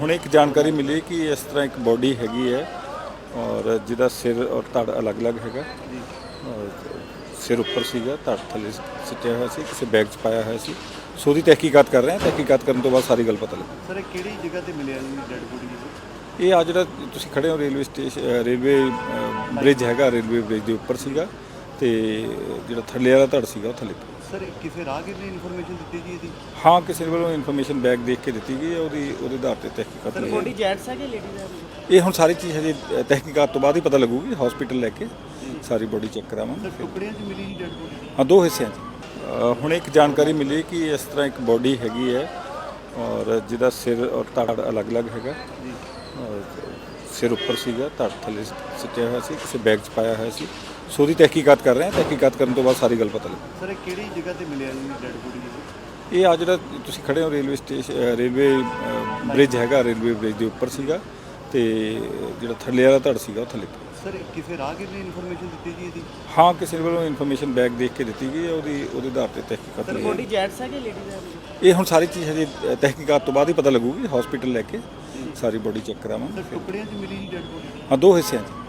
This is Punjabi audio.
ਹੁਣ ਇੱਕ ਜਾਣਕਾਰੀ ਮਿਲੀ ਕਿ ਇਸ ਤਰ੍ਹਾਂ ਇੱਕ ਬੋਡੀ ਹੈਗੀ ਹੈ ਔਰ ਜਿਹਦਾ ਸਿਰ ਔਰ ਧੜ ਅਲੱਗ-ਅਲੱਗ ਹੈਗਾ। ਔਰ ਸਿਰ ਉੱਪਰ ਸੀਗਾ ਧੜ ਥੱਲੇ ਸਿੱਟਿਆ ਹੋਇਆ ਸੀ ਕਿਸੇ ਬੈਗ 'ਚ ਪਾਇਆ ਹੋਇਆ ਸੀ। ਸੋ ਉਹਦੀ ਤਹਿਕੀਕਾਤ ਕਰ ਰਹੇ ਹਾਂ ਤਹਿਕੀਕਾਤ ਕਰਨ ਤੋਂ ਬਾਅਦ ਸਾਰੀ ਗੱਲ ਪਤਾ ਲੱਗੂ। ਸਰ ਇਹ ਕਿਹੜੀ ਜਗ੍ਹਾ ਤੇ ਮਿਲਿਆ ਜੀ ਡੈਡ ਬੋਡੀ ਇਹ ਆ ਜਿਹੜਾ ਤੁਸੀਂ ਖੜੇ ਹੋ ਰੇਲਵੇ ਸਟੇਸ਼ਨ ਰੇਲਵੇ ਬ੍ਰਿਜ ਹੈਗਾ ਰੇਲਵੇ ਬ੍ਰਿਜ ਦੇ ਉੱਪਰ ਸੀਗਾ। ਤੇ ਜਿਹੜਾ ਥੱਲੇ ਵਾਲਾ ਧੜ ਸੀਗਾ ਉਹ ਥੱਲੇ ਸਰ ਇਹ ਕਿਸੇ ਰਾਹਗੀਰ ਨੇ ਇਨਫੋਰਮੇਸ਼ਨ ਦਿੱਤੀ ਜੀ ਇਹਦੀ? ਹਾਂ ਕਿਸੇ ਵੱਲੋਂ ਇਨਫੋਰਮੇਸ਼ਨ ਬੈਗ ਦੇਖ ਕੇ ਦਿੱਤੀ ਗਈ ਹੈ ਉਹਦੀ ਉਹਦੇ ਆਧਾਰ ਤੇ ਤਹਿਕੀਕਾਤ ਹੋਈ ਹੈ ਜੈਂਟਸ ਹੈ ਕਿ ਲੇਡੀਜ਼ ਹੈ ਇਹ ਹੁਣ ਸਾਰੀ ਚੀਜ਼ ਹਜੇ ਅ, ਤਹਿਕੀਕਾਤ ਤੋਂ ਬਾਅਦ ਹੀ ਪਤਾ ਲੱਗੂਗੀ ਹਸਪੀਟਲ ਲੈ ਕੇ ਸਾਰੀ ਬੋਡੀ ਚੈੱਕ ਕਰਾਵਾਂਗੇ ਸਰ ਟੁਕੜਿਆਂ 'ਚ ਮਿਲੀ ਜੀ ਡੈਡ ਬੋਡੀ ਹਾਂ ਦੋ ਹਿੱਸਿਆਂ 'ਚ। ਅ, ਹੁਣ ਇੱਕ ਜਾਣਕਾਰੀ ਮਿਲੀ ਕਿ ਇਸ ਤਰ੍ਹਾਂ ਇੱਕ ਬੋਡੀ ਹੈਗੀ ਹੈ ਔਰ ਜਿਹਦਾ ਸਿਰ ਔਰ ਧੜ ਅਲੱਗ-ਅਲੱਗ ਹੈਗਾ। ਔਰ ਸਿਰ ਉੱਪਰ ਸੀਗਾ ਧੜ ਥੱਲੇ ਸਿੱਟਿਆ ਹੋਇਆ ਸੀ ਕਿਸੇ ਬੈਗ 'ਚ ਪਾਇਆ ਹੋਇਆ ਸੀ। ਸੋ ਉਹਦੀ ਤਹਿਕੀਕਾਤ ਕਰ ਰਹੇ ਹਾਂ ਤਹਿਕੀਕਾਤ ਕਰਨ ਤੋਂ ਬਾਅਦ ਸਾਰੀ ਗੱਲ ਪਤਾ ਲੱਗੂ ਸਰ ਇਹ ਕਿਹੜੀ ਜਗ੍ਹਾ ਤੇ ਮਿਲਿਆ ਜੀ ਡੈਡ ਬੋਡੀ ਇਹ ਆ ਜਿਹੜਾ ਤੁਸੀਂ ਖੜੇ ਹੋ ਰੇਲਵੇ ਸਟੇਸ਼ਨ ਰੇਲਵੇ ਬ੍ਰਿਜ ਹੈਗਾ ਰੇਲਵੇ ਬ੍ਰਿਜ ਦੇ ਉੱਪਰ ਸੀਗਾ ਤੇ ਜਿਹੜਾ ਥੱਲੇ ਵਾਲਾ ਧੜ ਸੀਗਾ ਉਹ ਥੱਲੇ ਸਰ ਕਿਸੇ ਰਾਹਗੀਰ ਨੇ ਇਨਫੋਰਮੇਸ਼ਨ ਦਿੱਤੀ ਜੀ ਇਹਦੀ? ਹਾਂ ਕਿਸੇ ਵੱਲੋਂ ਇਨਫੋਰਮੇਸ਼ਨ ਬੈਗ ਦੇਖ ਕੇ ਦਿੱਤੀ ਗਈ ਹੈ ਉਹਦੀ ਉਹਦੇ ਆਧਾਰ ਤੇ ਤਹਿਕੀਕਾਤ ਹੋਈ ਹੈ। ਜੈਂਟਸ ਹੈ ਕਿ ਲੇਡੀਜ਼ ਹੈ ਇਹ ਹੁਣ ਸਾਰੀ ਚੀਜ਼ ਹਜੇ ਅ, ਤਹਿਕੀਕਾਤ ਤੋਂ ਬਾਅਦ ਹੀ ਪਤਾ ਲੱਗੂਗੀ ਹਸਪੀਟਲ ਲੈ ਕੇ ਸਾਰੀ ਬੋਡੀ ਚੈੱਕ ਕਰਾਵਾਂਗੇ ਸਰ ਟੁਕੜਿਆਂ 'ਚ ਮਿਲੀ ਜੀ ਡੈਡ ਬੋਡੀ? ਹਾਂ ਦੋ ਹਿੱਸਿਆਂ 'ਚ।